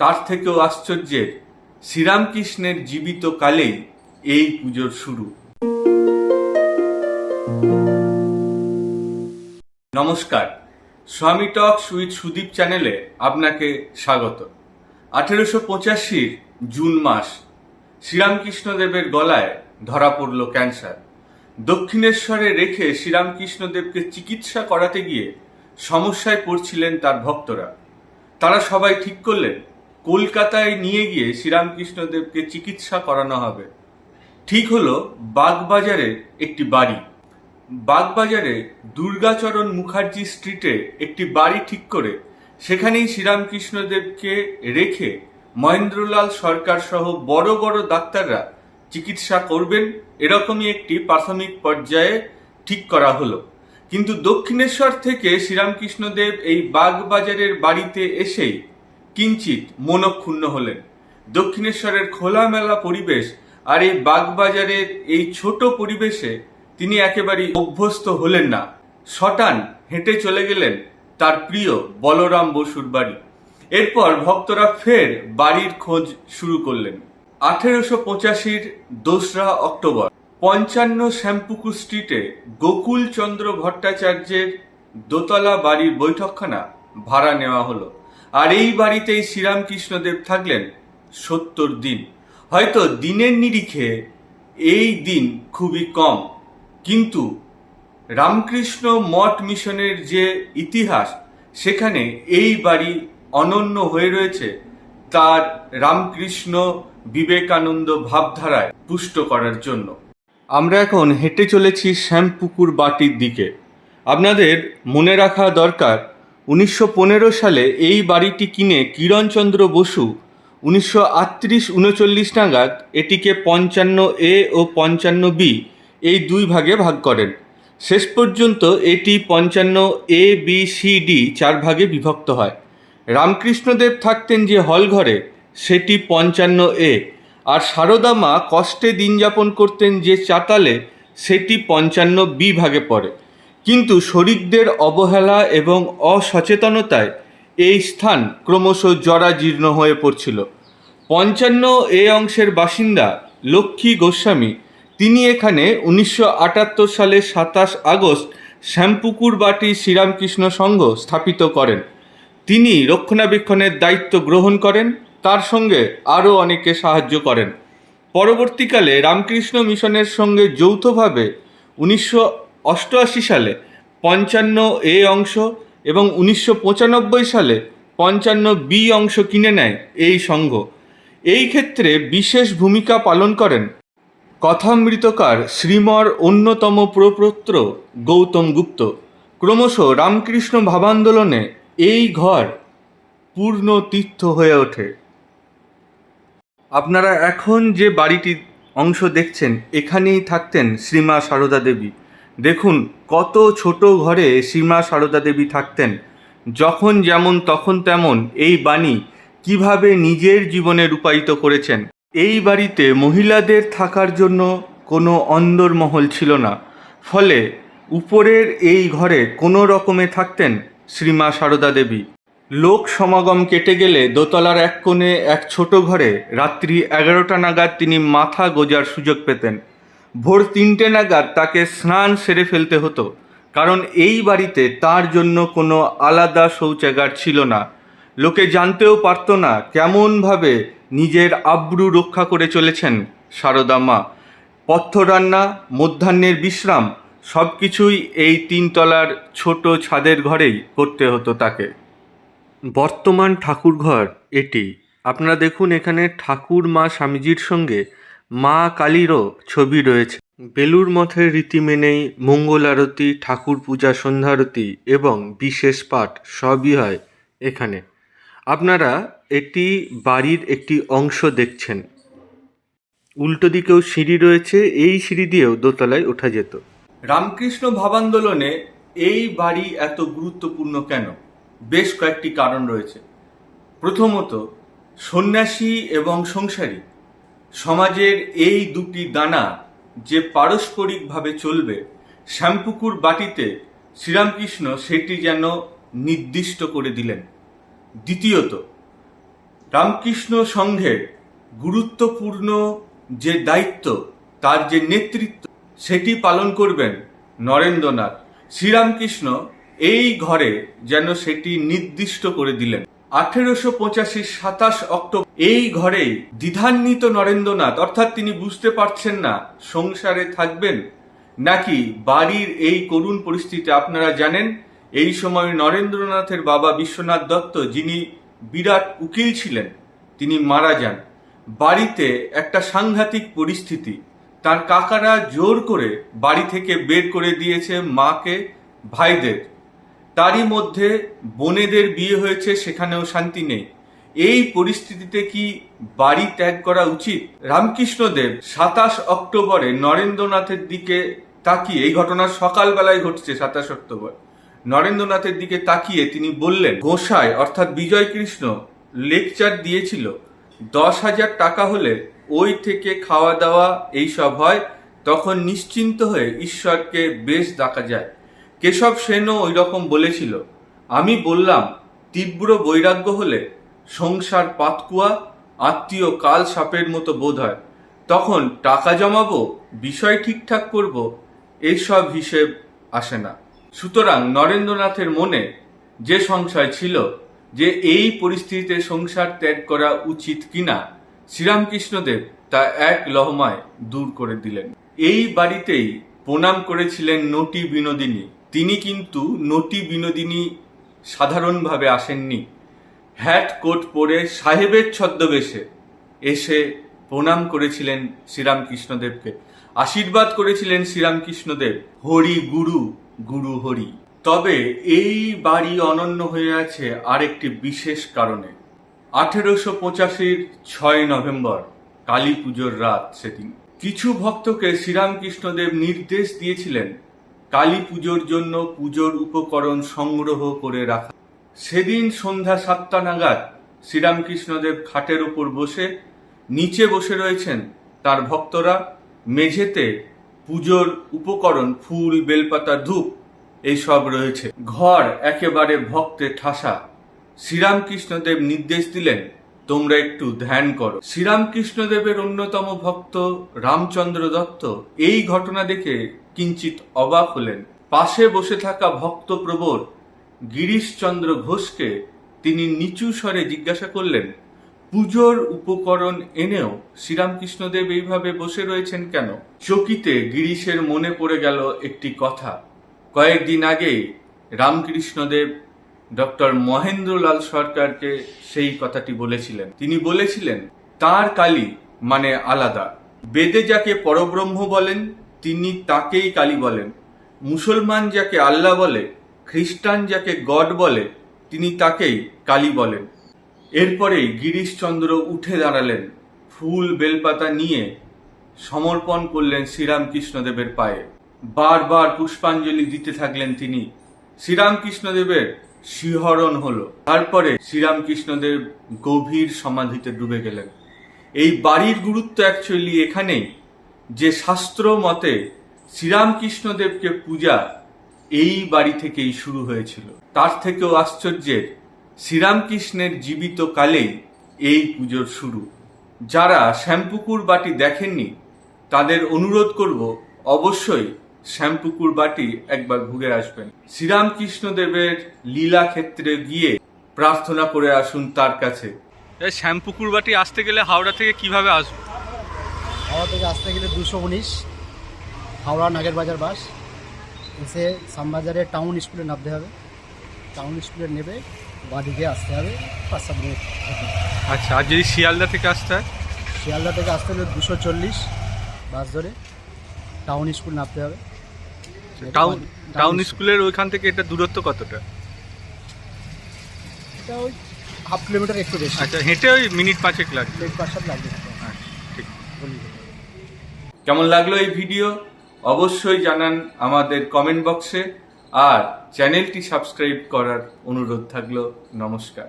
তার থেকেও আশ্চর্যের, শ্রীরামকৃষ্ণের জীবিত কালেই এই পুজোর শুরু। নমস্কার, স্বামী টক উইথ সুদীপ চ্যানেলে আপনাকে স্বাগত। আঠেরোশো পঁচাশির জুন মাস, শ্রীরামকৃষ্ণদেবের গলায় ধরা পড়ল ক্যান্সার। দক্ষিণেশ্বরে রেখে শ্রীরামকৃষ্ণদেবকে চিকিৎসা করাতে গিয়ে সমস্যায় পড়ছিলেন তার ভক্তরা। তারা সবাই ঠিক করলেন কলকাতায় নিয়ে গিয়ে শ্রীরামকৃষ্ণদেবকে চিকিৎসা করানো হবে। ঠিক হলো বাগবাজারের একটি বাড়ি। বাগবাজারে দুর্গাচরণ মুখার্জি স্ট্রিটে একটি বাড়ি ঠিক করে সেখানেই শ্রীরামকৃষ্ণদেবকে রেখে মহেন্দ্রলাল সরকার সহ বড় বড় ডাক্তাররা চিকিৎসা করবেন এরকমই একটি প্রাথমিক পর্যায়ে ঠিক করা হলো। কিন্তু দক্ষিণেশ্বর থেকে শ্রীরামকৃষ্ণদেব এই বাগবাজারের বাড়িতে এসেই কিঞ্চিত মনক্ষুণ্ণ হলেন। দক্ষিণেশ্বরের খোলামেলা পরিবেশ আর এই বাগবাজারের এই ছোট পরিবেশে তিনি একেবারেই অভ্যস্ত হলেন না। শটান হেঁটে চলে গেলেন তার প্রিয় বলরাম বসুর বাড়ি। এরপর ভক্তরা ফের বাড়ির খোঁজ শুরু করলেন। আঠেরোশো পঁচাশির দোসরা অক্টোবর, পঞ্চান্ন শ্যাম্পুকু স্ট্রিটে গোকুলচন্দ্র ভট্টাচার্যের দোতলা বাড়ির বৈঠকখানা ভাড়া নেওয়া হলো। আর এই বাড়িতেই শ্রীরামকৃষ্ণদেব থাকলেন সত্তর দিন। হয়তো দিনের নিরিখে এই দিন খুবই কম। কিন্তু রামকৃষ্ণ মঠ মিশনের যে ইতিহাস, সেখানে এই বাড়ি অনন্য হয়ে রয়েছে তার রামকৃষ্ণ বিবেকানন্দ ভাবধারায় পুষ্ট করার জন্য। আমরা এখন হেঁটে চলেছি শ্যামপুকুর বাটির দিকে। আপনাদের মনে রাখা দরকার উনিশশো পনেরো সালে এই বাড়িটি কিনে কিরণচন্দ্র বসু, উনিশশো আটত্রিশ উনচল্লিশ নাগাদ এটিকে পঞ্চান্ন এ ও পঞ্চান্ন বি এই দুই ভাগে ভাগ করেন। শেষ পর্যন্ত এটি পঞ্চান্ন এ, বি, সি, ডি চার ভাগে বিভক্ত হয়। রামকৃষ্ণদেব থাকতেন যে হল ঘরে সেটি পঞ্চান্ন এ। আর সারদা মা কষ্টে দিন যাপন করতেন যে চাতালে, সেটি পঞ্চান্ন বি ভাগে পড়ে। কিন্তু শরিকদের অবহেলা এবং অসচেতনতায় এই স্থান ক্রমশ জরাজীর্ণ হয়ে পড়ছিল। পঞ্চান্ন এ অংশের বাসিন্দা লক্ষ্মী গোস্বামী, তিনি এখানে উনিশশো আটাত্তর সালে সাতাশ আগস্ট শ্যামপুকুর বাটি শ্রীরামকৃষ্ণ সংঘ স্থাপিত করেন। তিনি রক্ষণাবেক্ষণের দায়িত্ব গ্রহণ করেন, তার সঙ্গে আরও অনেকে সাহায্য করেন। পরবর্তীকালে রামকৃষ্ণ মিশনের সঙ্গে যৌথভাবে উনিশশো অষ্টআশি সালে পঞ্চান্ন এ অংশ এবং উনিশশো পঁচানব্বই সালে পঞ্চান্ন বি অংশ কিনে নেয় এই সংঘ। এই ক্ষেত্রে বিশেষ ভূমিকা পালন করেন কথামৃতকার শ্রীমর অন্যতম প্রপত্র গৌতম গুপ্ত। ক্রমশ রামকৃষ্ণ ভাবান্দোলনে এই ঘর পূর্ণ তীর্থ হয়ে ওঠে। আপনারা এখন যে বাড়িটির অংশ দেখছেন, এখানেই থাকতেন শ্রীমা সারদা দেবী। দেখুন, কত ছোট ঘরে শ্রীমা সারদা দেবী থাকতেন। যখন যেমন তখন তেমন এই বাণী কীভাবে নিজের জীবনে রূপায়িত করেছেন। এই বাড়িতে মহিলাদের থাকার জন্য কোনো অন্দরমহল ছিল না। ফলে উপরের এই ঘরে কোনো রকমে থাকতেন শ্রীমা সারদা দেবী। লোক সমাগম কেটে গেলে দোতলার এক কোণে এক ছোট ঘরে রাত্রি এগারোটা নাগাদ তিনি মাথা গোজার সুযোগ পেতেন। ভোর তিনটে নাগাদ তাকে স্নান সেরে ফেলতে হতো, কারণ এই বাড়িতে তার জন্য কোনো আলাদা শৌচাগার ছিল না। লোকে জানতেও পারতো না কেমনভাবে নিজের আব্রু রক্ষা করে চলেছেন সারদা মা। পথ্য রান্না মধ্যাহ্নের বিশ্রাম সব কিছুই এই তিনতলার ছোট ছাদের ঘরেই করতে হতো তাকে। বর্তমান ঠাকুরঘর এটি। আপনারা দেখুন এখানে ঠাকুর মা স্বামীজির সঙ্গে মা কালীরও ছবি রয়েছে। বেলুর মঠের রীতি মেনেই মঙ্গল আরতি, ঠাকুর পূজা সন্ধ্যারতি এবং বিশেষ পাঠ সবই হয় এখানে। আপনারা এটি বাড়ির একটি অংশ দেখছেন। উল্টো দিকেও সিঁড়ি রয়েছে, এই সিঁড়ি দিয়েও দোতলায় ওঠা যেত। রামকৃষ্ণ ভাবান্দোলনে এই বাড়ি এত গুরুত্বপূর্ণ কেন? বেশ কয়েকটি কারণ রয়েছে। প্রথমত, সন্ন্যাসী এবং সংসারী সমাজের এই দুটি দানা যে পারস্পরিকভাবে চলবে, শ্যামপুকুর বাটিতে শ্রীরামকৃষ্ণ সেটি যেন নির্দিষ্ট করে দিলেন। দ্বিতীয়ত, রামকৃষ্ণ সংঘের গুরুত্বপূর্ণ যে দায়িত্ব, তার যে নেতৃত্ব, সেটি পালন করবেন নরেন্দ্রনাথ। শ্রীরামকৃষ্ণ এই ঘরে যেন সেটি নির্দিষ্ট করে দিলেন। আঠেরোশো পঁচাশি সাতাশ অক্টোবর। এই ঘরে দ্বিধান্বিত নরেন্দ্রনাথ, অর্থাৎ তিনি বুঝতে পারছেন না সংসারে থাকবেন নাকি বাড়ির এই করুণ পরিস্থিতি। আপনারা জানেন, এই সময় নরেন্দ্রনাথের বাবা বিশ্বনাথ দত্ত, যিনি বিরাট উকিল ছিলেন, তিনি মারা যান। বাড়িতে একটা সাংঘাতিক পরিস্থিতি। তার কাকারা জোর করে বাড়ি থেকে বের করে দিয়েছে মাকে, ভাইদের। তারই মধ্যে বোনেদের বিয়ে হয়েছে, সেখানেও শান্তি নেই। এই পরিস্থিতিতে কি বাড়ি ত্যাগ করা উচিত? রামকৃষ্ণদেব সাতাশ অক্টোবরে নরেন্দ্রনাথের দিকে তাকিয়ে, এই ঘটনা সকালবেলায় ঘটছে সাতাশ অক্টোবর, নরেন্দ্রনাথের দিকে তাকিয়ে তিনি বললেন, গোসাই, অর্থাৎ বিজয় কৃষ্ণ লেকচার দিয়েছিল, দশ হাজার টাকা হলে ওই থেকে খাওয়া দাওয়া এইসব হয়, তখন নিশ্চিন্ত হয়ে ঈশ্বরকে বেশ দেখা যায়। কেশব সেনও ওই রকম বলেছিল, আমি বললাম, তীব্র বৈরাগ্য হলে সংসার পাতকুয়া, আত্মীয় কাল সাপের মতো বোধ হয়। তখন টাকা জমাবো, বিষয় ঠিকঠাক করব এইসব হিসেব আসে না। সুতরাং নরেন্দ্রনাথের মনে যে সংশয় ছিল, যে এই পরিস্থিতিতে সংসার ত্যাগ করা উচিত কিনা, শ্রীরামকৃষ্ণদেব তা এক লহমায় দূর করে দিলেন। এই বাড়িতেই প্রণাম করেছিলেন নটি বিনোদিনী। তিনি কিন্তু নটি বিনোদিনী সাধারণভাবে আসেননি। হ্যাট কোট পরে সাহেবের ছদ্মবেশে এসে প্রণাম করেছিলেন শ্রীরামকৃষ্ণদেবকে। আশীর্বাদ করেছিলেন শ্রীরামকৃষ্ণদেব। হরি গুরু গুরু হরি। তবে এই বাড়ি অনন্য হয়ে আছে আরেকটি বিশেষ কারণে। আঠেরোশো পঁচাশির ছয় নভেম্বর, কালী পুজোর রাত সেদিন। কিছু ভক্তকে শ্রীরামকৃষ্ণদেব নির্দেশ দিয়েছিলেন কালী পুজোর জন্য পুজোর উপকরণ সংগ্রহ করে রাখা। সেদিন সন্ধ্যা সাতটা নাগাদ শ্রীরামকৃষ্ণদেব খাটের উপর বসে নিচে বসে রয়েছেন তার ভক্তরা। মেঝেতে পুজোর উপকরণ, ফুল, বেলপাতা, ধূপ এইসব রয়েছে। ঘর একেবারে ভক্তে ঠাসা। শ্রীরামকৃষ্ণদেব নির্দেশ দিলেন তোমরা একটু ধ্যান করো। শ্রীরামকৃষ্ণদেবের অন্যতম ভক্ত রামচন্দ্র দত্ত এই ঘটনা দেখে কিঞ্চিত অবাক হলেন। পাশে বসে থাকা ভক্ত প্রবর গিরিশচন্দ্র ঘোষকে তিনি নিচু স্বরে জিজ্ঞাসা করলেন, পুজোর উপকরণ এনেও শ্রীরামকৃষ্ণদেব এইভাবে বসে রয়েছেন কেন? চকিতে গিরিশের মনে পড়ে গেল একটি কথা। কয়েকদিন আগেই রামকৃষ্ণদেব ডক্টর মহেন্দ্রলাল সরকারকে সেই কথাটি বলেছিলেন। তিনি বলেছিলেন, তার কালী মানে আলাদা। বেদে যাকে পরব্রহ্ম বলেন, তিনি তাকেই কালী বলেন। মুসলমান যাকে আল্লাহ বলে, খ্রিস্টান যাকে গড বলে, তিনি তাকেই কালী বলেন। এরপরেই গিরিশচন্দ্র উঠে দাঁড়ালেন, ফুল বেলপাতা নিয়ে সমর্পণ করলেন শ্রীরামকৃষ্ণদেবের পায়ে। বারবার পুষ্পাঞ্জলি দিতে থাকলেন তিনি। শ্রীরামকৃষ্ণদেবের শিহরণ হলো। তারপরে শ্রীরামকৃষ্ণদেব গভীর সমাধিতে ডুবে গেলেন। এই বাড়ির গুরুত্ব অ্যাকচুয়ালি এখানেই যে শাস্ত্র মতে শ্রীরামকৃষ্ণদেবকে পূজা এই বাড়ি থেকেই শুরু হয়েছিল। তার থেকেও আশ্চর্যের, শ্রীরামকৃষ্ণের জীবিত কালেই এই পুজোর শুরু। যারা শ্যামপুকুর বাটি দেখেননি, তাদের অনুরোধ করব অবশ্যই শ্যামপুকুর বাটি একবার ঘুরে আসবেন। শ্রীরামকৃষ্ণদেবের লীলা ক্ষেত্রে গিয়ে প্রার্থনা করে আসুন তার কাছে। এই শ্যামপুকুর বাটি আসতে গেলে হাওড়া থেকে কীভাবে আসব? হাওড়া থেকে আসতে গেলে দুশো উনিশ হাওড়া নাগের বাজার বাস। এসে শ্যামবাজারে টাউন স্কুলে নামতে হবে। টাউন স্কুলে নেবে বাদিকে আসতে হবে পাঁচ সাত মিনিট। আচ্ছা আর যদি শিয়ালদা থেকে আসতে হয়? শিয়ালদা থেকে আসতে হলে দুশো চল্লিশ বাস ধরে টাউন স্কুল নামতে হবে। টাউন টাউন স্কুলের ওইখান থেকে এটা দূরত্ব কতটা? এটা ওই হাফ কিলোমিটার একটু বেশি। আচ্ছা হেঁটে ওই মিনিট পাঁচেক লাগবে। প্লেট পাঁচ সাত লাগবে ঠিক। কেমন লাগল এই ভিডিও? অবশ্যই জানান আমাদের কমেন্ট বক্সে আর চ্যানেলটি সাবস্ক্রাইব করার অনুরোধ থাকল। নমস্কার।